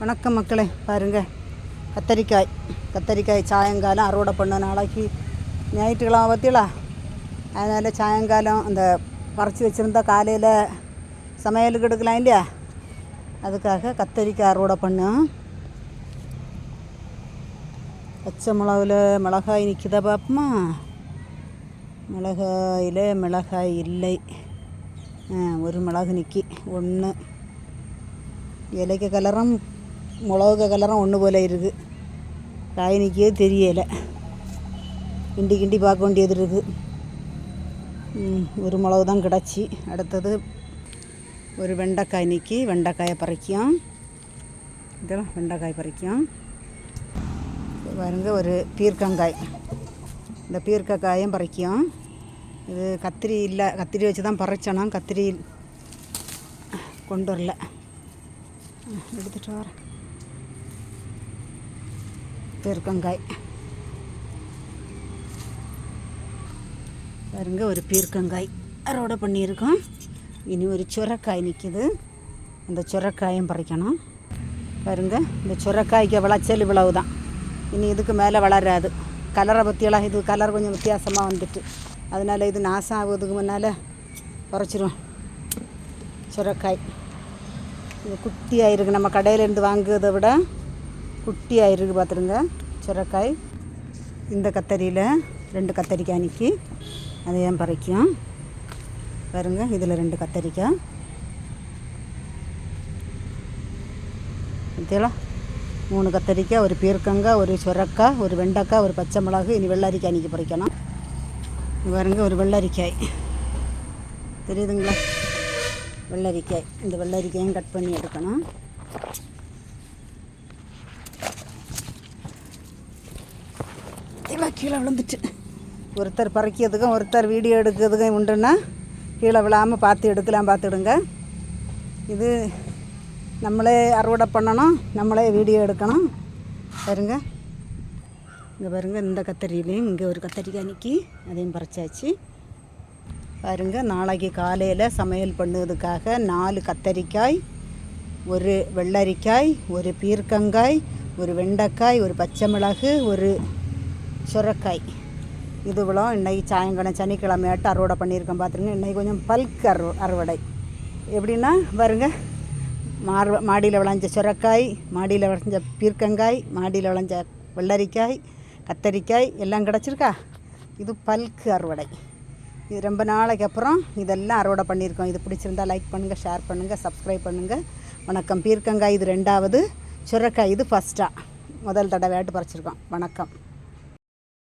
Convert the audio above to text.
வணக்கம் மக்களே பாருங்கள் கத்தரிக்காய் கத்தரிக்காய் சாயங்காலம் அறுவடை பண்ண நாளைக்கு ஞாயிற்றுக்கிழமை பார்த்தீங்களா அதனால் சாயங்காலம் அந்த பறித்து வச்சுருந்தா காலையில் சமையலுக்கு எடுக்கலாம் இல்லையா? அதுக்காக கத்தரிக்காய் அறுவடை பண்ணோம். பச்சை மிளகுல மிளகாய் நிற்கிதா பார்ப்போமா மிளகாயில் மிளகாய் இல்லை. ஒரு மிளகு நிற்கி ஒன்று இலைக்கு கலரம் மிளகு கலரும் ஒன்று போல இருக்குது. காய் நிற்கவே தெரியலை. கிண்டி கிண்டி பார்க்க வேண்டியது இருக்குது. ஒரு மிளகு தான் கிடச்சி. அடுத்தது ஒரு வெண்டைக்காய் நிற்கி வெண்டைக்காயை பறிக்கும் இதெல்லாம் வெண்டைக்காய் பறிக்கும் இது பாருங்க ஒரு பீர்க்கங்காய். இந்த பீர்க்கக்காயும் பறிக்கும் இது கத்திரி இல்லை கத்திரி வச்சு தான் பறிச்சணும் கத்திரி கொண்டு வரல. எடுத்துகிட்டு எடுத்துட்டு வரேன். பீர்க்கங்காய். பாருங்க ஒரு பீர்க்கங்காய். அறுவடை பண்ணியிருக்கோம். இனி ஒரு சுரக்காய் நிற்கிது அந்த சுரக்காயும் பறிக்கணும். பாருங்க இந்த சுரக்காய்க்கு விளைச்சல் இவ்வளவு தான் இனி இதுக்கு மேலே வளராது. கலரை பற்றியெல்லாம் இது கலர் கொஞ்சம் வித்தியாசமாக வந்துட்டு. அதனால் இது நாசம் ஆகுதுக்கு முன்னால் குறைச்சிரும் சுரக்காய். இது குட்டியாக இருக்குது நம்ம கடையிலேருந்து வாங்குறதை விட குட்டியாக இருக்குது பார்த்துருங்க சுரக்காய். இந்த கத்தரியில் ரெண்டு கத்தரிக்காய் நிற்கி அதையும் பறிக்கும்? பாருங்க இதில் ரெண்டு கத்தரிக்காய். இதெல்லாம் மூணு கத்தரிக்காய் ஒரு பீர்க்கங்காய் ஒரு சுரக்காய் ஒரு வெண்டைக்காய் ஒரு பச்சை மிளகு இனி வெள்ளரிக்காய் அன்றைக்கி பறிக்கணும். பாருங்க ஒரு வெள்ளரிக்காய். தெரியுதுங்களா? வெள்ளரிக்காய். இந்த வெள்ளரிக்காயும் கட் பண்ணி எடுக்கணும். கீழே விழுந்துட்டு. ஒருத்தர் பறிக்கிறதுக்கும் ஒருத்தர் வீடியோ எடுக்கிறதுக்கும் உண்டுன்னா கீழே விழாமல் பார்த்து எடுக்கலாம் பார்த்துடுங்க. இது நம்மளே அறுவடை பண்ணணும் நம்மளே வீடியோ எடுக்கணும். பாருங்க. இங்கே பாருங்க இந்த கத்தரியிலையும் இங்கே ஒரு கத்தரிக்காய் நிற்கி அதையும் பறிச்சாச்சு. பாருங்க நாளைக்கு காலையில் சமையல் பண்ணுறதுக்காக நாலு கத்தரிக்காய் ஒரு வெள்ளரிக்காய் ஒரு பீர்க்கங்காய் ஒரு வெண்டைக்காய் ஒரு பச்சை மிளகு ஒரு சுரக்காய். இது இவ்வளோ. சாயங்காலம் சனிக்கிழமையாட்டு அறுவடை பண்ணியிருக்கேன் பார்த்துருங்க. இன்றைக்கி கொஞ்சம் பல்க் அறு அறுவடை. எப்படின்னா பாருங்க. மார் மாடியில் விளைஞ்ச சுரக்காய் மாடியில் விளைஞ்ச பீர்க்கங்காய் மாடியில் விளைஞ்ச வெள்ளரிக்காய் கத்தரிக்காய் எல்லாம் கிடச்சிருக்கா? இது பல்க் அறுவடை. இது ரொம்ப நாளைக்கு அப்புறம் இதெல்லாம் அறுவடை பண்ணியிருக்கோம். இது பிடிச்சிருந்தா லைக் பண்ணுங்கள் ஷேர் பண்ணுங்கள் சப்ஸ்கிரைப் பண்ணுங்கள் வணக்கம். பீர்க்கங்காய் இது ரெண்டாவது. சுரக்காய் இது ஃபஸ்ட்டாக முதல் தடவையாட்டு பறிச்சிருக்கோம். வணக்கம்.